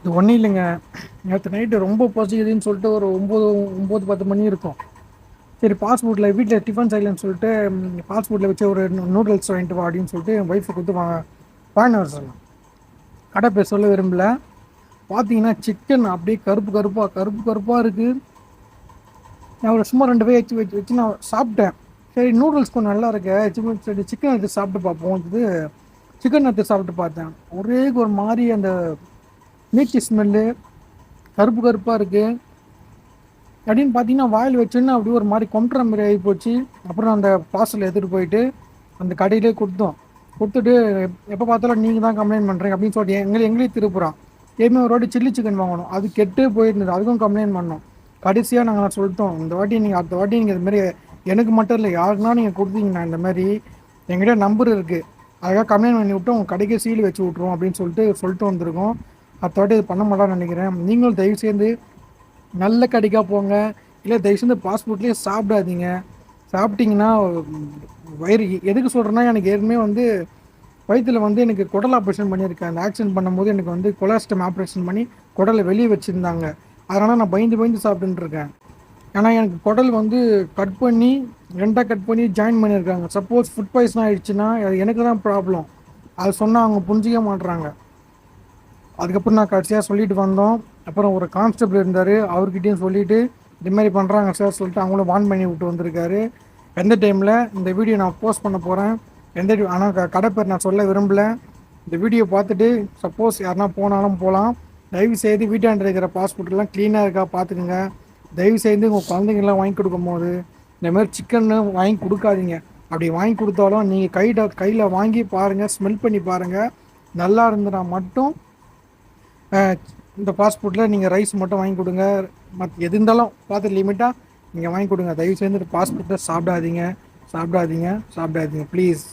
இது ஒன்றும் இல்லைங்க. நேற்று நைட்டு ரொம்ப பசிக்குதுன்னு சொல்லிட்டு ஒரு ஒம்பது ஒம்பது பத்து மணி இருக்கும். சரி பாஸ்போர்ட்டில் வீட்டில் டிஃபன் செய்யலன்னு சொல்லிட்டு பாஸ்போர்ட்டில் வச்சு ஒரு நூடுல்ஸ் வாங்கிட்டு வா அப்படின்னு சொல்லிட்டு என் ஒய்ஃபை கொடுத்து வா வாங்கிட்டு வர சொன்னேன். கடை பேர் சொல்ல விரும்பல. பார்த்தீங்கன்னா சிக்கன் அப்படியே கருப்பு கருப்பாக கருப்பு கருப்பாக இருக்குது நான் ஒரு சும்மா ரெண்டு பேர் வச்சு வச்சு வச்சு நான் சாப்பிட்டேன். சரி நூடுல்ஸ் கொஞ்சம் நல்லா இருக்கு. சிக்கன் சரி சிக்கன் எடுத்து சாப்பிட்டு பார்ப்போம். இது சிக்கன் எடுத்து சாப்பிட்டு பார்த்தேன். ஒரே ஒரு மாதிரி அந்த நீச்சி ஸ்மெல்லு கருப்பு கருப்பாக இருக்குது அப்படின்னு பார்த்தீங்கன்னா வாயில் வச்சோன்னா அப்படியே ஒரு மாதிரி கொண்டுற மாதிரி ஆகி போச்சு அப்புறம் அந்த பார்சல் எடுத்துகிட்டு போயிட்டு அந்த கடையிலே கொடுத்தோம். கொடுத்துட்டு எப்போ பார்த்தாலும் நீங்கள் தான் கம்ப்ளைண்ட் பண்ணுறீங்க அப்படின்னு சொல்லிட்டு எங்களை எங்களையும் திருப்புறோம் ஏமே ஒரு வாட்டி சில்லி சிக்கன் வாங்கணும். அது கெட்டு போயிருந்தது. அதுக்கும் கம்ப்ளைண்ட் பண்ணோம். கடைசியாக நாங்கள் சொல்லிட்டோம். இந்த வாட்டி நீங்கள் அடுத்த வாட்டி நீங்கள் இது எனக்கு மட்டும் இல்லை யாருக்குனா நீங்கள் கொடுத்தீங்கன்னா இந்த மாதிரி எங்கிட்ட நம்பர் இருக்குது அதுக்காக கம்ப்ளைண்ட் பண்ணி விட்டு உங்கள் கடைக்கு சீல் வச்சு விட்ருவோம் அப்படின்னு சொல்லிட்டு சொல்லிட்டு வந்திருக்கோம். அடுத்தவாட்டி இது பண்ண மாட்டான்னு நினைக்கிறேன். நீங்களும் தயவு சேர்ந்து நல்ல கடைக்காக போங்க. இல்லை தயவு சேர்ந்து பாஸ்போர்ட்லேயே சாப்பிடாதீங்க. சாப்பிட்டீங்கன்னா வயிறு எதுக்கு சொல்கிறேன்னா எனக்கு ஏற்கனவே வந்து வயிற்றில் வந்து எனக்கு குடல் ஆப்ரேஷன் பண்ணியிருக்கேன். அந்த ஆக்சிடென்ட் பண்ணும்போது எனக்கு வந்து கொலாஸ்டம் ஆப்ரேஷன் பண்ணி குடலை வெளியே வச்சுருந்தாங்க. அதனால் நான் பயந்து பயந்து சாப்பிட்டுருக்கேன் இருக்கேன். ஏன்னா எனக்கு குடல் வந்து கட் பண்ணி ரெண்டாக கட் பண்ணி ஜாயின் பண்ணியிருக்காங்க. சப்போஸ் ஃபுட் பாய்சன் ஆகிடுச்சுன்னா அது எனக்கு தான் ப்ராப்ளம் அது சொன்னால் அவங்க புரிஞ்சிக்க மாட்றாங்க. அதுக்கப்புறம் நான் கடைசியாக சொல்லிட்டு வந்தோம். அப்புறம் ஒரு கான்ஸ்டபிள் இருந்தார். அவர்கிட்டையும் சொல்லிவிட்டு இது மாதிரி பண்ணுறாங்க சார் சொல்லிட்டு அவங்களும் வான் பண்ணி விட்டு வந்திருக்காரு. எந்த டைமில் இந்த வீடியோ நான் போஸ்ட் பண்ண போகிறேன் எந்த ஆனால் கடை பேர் நான் சொல்ல விரும்பல. இந்த வீடியோ பார்த்துட்டு சப்போஸ் யாருனா போனாலும் போகலாம் தயவு செய்து வீட்டாண்ட இருக்கிற பாஸ்போர்ட்லாம் க்ளீனாக இருக்கா பார்த்துக்குங்க தயவு செய்து உங்கள் குழந்தைங்களாம் வாங்கி கொடுக்கும்போது இந்த மாதிரி சிக்கன்னு வாங்கி கொடுக்காதீங்க. அப்படி வாங்கி கொடுத்தாலும் நீங்கள் கையில் கையில் வாங்கி பாருங்கள் ஸ்மெல் பண்ணி பாருங்கள் நல்லா இருந்ததுனா மட்டும் இந்த பாஸ்போர்ட்டில் நீங்கள் ரைஸ் மட்டும் வாங்கி கொடுங்க. மற்ற எது இருந்தாலும் பார்த்து லிமிட்டாக நீங்கள் வாங்கி கொடுங்க. தயவு செய்து பாஸ்போர்ட்டை சாப்பிடாதீங்க. சாப்பிடாதீங்க. சாப்பிடாதீங்க. ப்ளீஸ்